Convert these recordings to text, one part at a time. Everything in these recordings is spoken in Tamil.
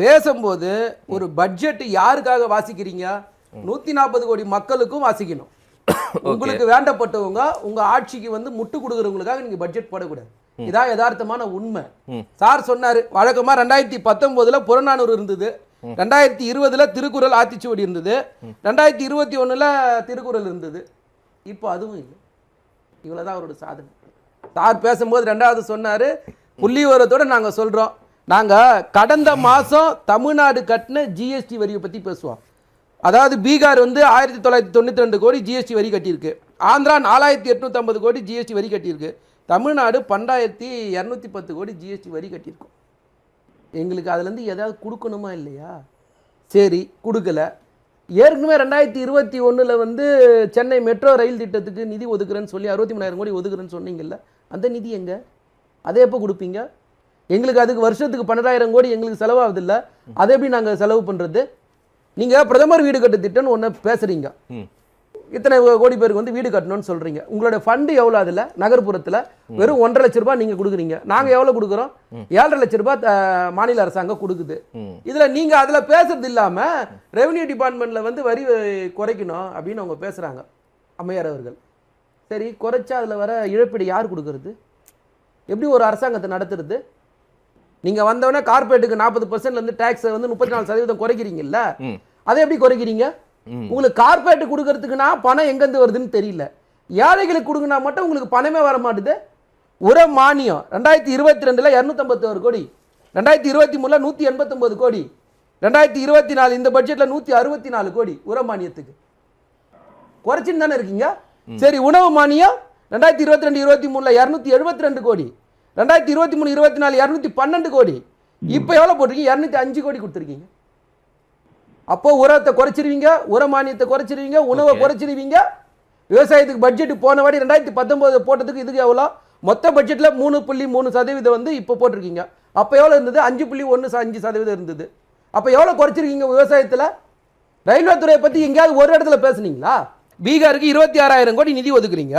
பேசும்போது ஒரு பட்ஜெட் யாருக்காக வாசிக்கிறீங்க? நூத்தி நாற்பது கோடி மக்களுக்கும் வாசிக்கணும். உங்களுக்கு வேண்டப்பட்டவங்க உங்க ஆட்சிக்கு வந்து முட்டு கொடுக்குறவங்களுக்காக நீங்க பட்ஜெட் போடக்கூடாது. இதான் யதார்த்தமான உண்மை. சார் சொன்னாரு வழக்கமா ரெண்டாயிரத்தி பத்தொன்பதுல புறநானூறு இருந்தது. ரெண்டாயிரத்தி இருபதுல திருக்குறள் ஆத்திச்சுவடி இருந்தது. ரெண்டாயிரத்தி இருபத்தி ஒண்ணுல திருக்குறள் இருந்தது. இப்போ அதுவும் இல்லை. இவ்வளவுதான் அவரோட சாதனை. சார் பேசும்போது ரெண்டாவது சொன்னாரு புள்ளி விவரத்தோட நாங்க சொல்றோம். நாங்கள் கடந்த மாதம் தமிழ்நாடு கட்டின ஜிஎஸ்டி வரியை பற்றி பேசுவோம். அதாவது பீகார் வந்து ஆயிரத்தி தொள்ளாயிரத்தி தொண்ணூற்றி ரெண்டு கோடி ஜிஎஸ்டி வரி கட்டியிருக்கு. ஆந்திரா நாலாயிரத்தி எட்நூற்றம்பது கோடி ஜிஎஸ்டி வரி கட்டியிருக்கு. தமிழ்நாடு பன்னெண்டாயிரத்தி இரநூத்தி பத்து கோடி ஜிஎஸ்டி வரி கட்டியிருக்கோம். எங்களுக்கு அதுலேருந்து எதாவது கொடுக்கணுமா இல்லையா? சரி கொடுக்கல. ஏற்கனவே ரெண்டாயிரத்தி இருபத்தி ஒன்றில் வந்து சென்னை மெட்ரோ ரயில் திட்டத்துக்கு நிதி ஒதுக்குறேன்னு சொல்லி அறுபத்தி மூணாயிரம் கோடி ஒதுக்குறேன்னு சொன்னீங்கல்ல அந்த நிதி எங்கே? அதை எப்போ கொடுப்பீங்க? எங்களுக்கு அதுக்கு வருஷத்துக்கு பன்னெண்டாயிரம் கோடி எங்களுக்கு செலவாகுது இல்ல அதை எப்படி நாங்க செலவு பண்றது? நீங்க பிரதமர் வீடு கட்டு திட்டம்னு ஒன்று பேசுறீங்க. ம். இத்தனை கோடி பேருக்கு வந்து வீடு கட்டணும்னு சொல்றீங்க. உங்களோட ஃபண்டு எவ்வளோ அதுல? நகர்ப்புறத்துல வெறும் ஒன்றரை லட்ச ரூபாய் நீங்க கொடுக்குறீங்க. நாங்க எவ்வளவு கொடுக்குறோம்? ஏழரை லட்ச ரூபாய் மாநில அரசாங்கம் கொடுக்குது. இதுல நீங்க அதுல பேசுறது இல்லாம ரெவென்யூ டிபார்ட்மெண்ட்ல வந்து வரி குறைக்கணும் அப்படின்னு அவங்க பேசுறாங்க. அம்மையார் அவர்கள். சரி குறைச்சா அதுல வர இழப்பீடு யார் கொடுக்கறது? எப்படி ஒரு அரசாங்கத்தை நடத்துறது? நீங்க வந்தவொடனே கார்பரேட்டுக்கு நாற்பது பர்சன்ட்ல இருந்து டேக்ஸை வந்து முப்பத்தி நாலு சதவீதம் குறைக்கிறீங்கல்ல. அதை எப்படி குறைக்கிறீங்க. உங்களுக்கு கார்பரேட் கொடுக்கறதுக்குனா பணம் எங்கேருந்து வருதுன்னு தெரியல. ஏழைகளுக்கு கொடுங்கினா மட்டும் உங்களுக்கு பணமே வர மாட்டுது. உர மானியம் ரெண்டாயிரத்தி இருபத்தி ரெண்டுல இரநூத்தம்பத்தோரு கோடி. ரெண்டாயிரத்தி இருபத்தி மூணுல நூற்றி எண்பத்தொம்பது கோடி. ரெண்டாயிரத்தி இருபத்தி நாலு இந்த பட்ஜெட்ல நூற்றி அறுபத்தி நாலு கோடி உர மானியத்துக்கு. குறைச்சின்னு தானே இருக்கீங்க? சரி உணவு மானியம் ரெண்டாயிரத்தி இருபத்தி ரெண்டு இருபத்தி மூணுல இரநூத்தி எழுபத்தி ரெண்டு கோடி. ரெண்டாயிரத்தி இருபத்தி மூணு இருபத்தி நாலு இரநூத்தி பன்னெண்டு கோடி. இப்போ எவ்வளோ போட்டிருக்கீங்க? இரநூத்தி அஞ்சு கோடி கொடுத்துருக்கீங்க. அப்போ உரத்தை குறைச்சிருவீங்க உர மானியத்தை குறைச்சிருவீங்க உணவை. குறைச்சிருவீங்க. விவசாயத்துக்கு பட்ஜெட் போன வாடி ரெண்டாயிரத்தி பத்தொன்பது போட்டதுக்கு இதுக்கு எவ்வளோ? மொத்த பட்ஜெட்ல மூணு புள்ளி மூணு சதவீதம் வந்து இப்போ போட்டிருக்கீங்க. அப்போ எவ்வளோ இருந்தது? அஞ்சு புள்ளி ஒன்று அஞ்சு சதவீதம் இருந்தது. அப்போ எவ்வளோ குறைச்சிருக்கீங்க விவசாயத்தில்? ரயில்வே துறையை பற்றி எங்கேயாவது ஒரு இடத்துல பேசுனீங்களா? பீகாருக்கு இருபத்தி ஆறாயிரம் கோடி நிதி ஒதுக்குறீங்க.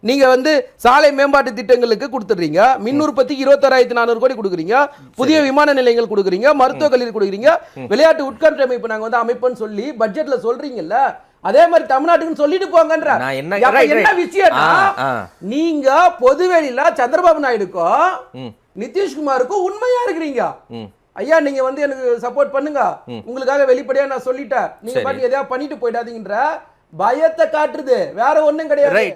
நீங்க வந்து சாலை மேம்பாட்டு திட்டங்களுக்கு கொடுத்துடுறீங்க. மின் உற்பத்திக்கு இருபத்தாறாயிரத்தி நானூறு கோடி கொடுக்குறீங்க. புதிய விமான நிலையங்கள் கொடுக்குறீங்க. மருத்துவக் கல்லூரி கொடுக்குறீங்க. விளையாட்டு உட்கட்டமைப்பு நாங்க வந்து அமைப்புன்னு சொல்லி பட்ஜெட்ல சொல்றீங்கல்ல. அதே மாதிரி தமிழ்நாட்டுக்குன்னு சொல்லிட்டு போங்கன்ற. என்ன-. விஷயம்னா. நீங்க பொதுவெளியில சந்திரபாபு நாயுடுக்கும். நிதிஷ்குமாருக்கும் உண்மையா இருக்கிறீங்க. ஐயா நீங்க வந்து எனக்கு சப்போர்ட் பண்ணுங்க. உங்களுக்காக வெளிப்படையா நான் சொல்லிட்டேன். நீங்க. பாட்டு எதையா பண்ணிட்டு போயிடாதீங்கன்ற. பயத்தை காட்டுறது. வேற ஒண்ணும் கிடையாது.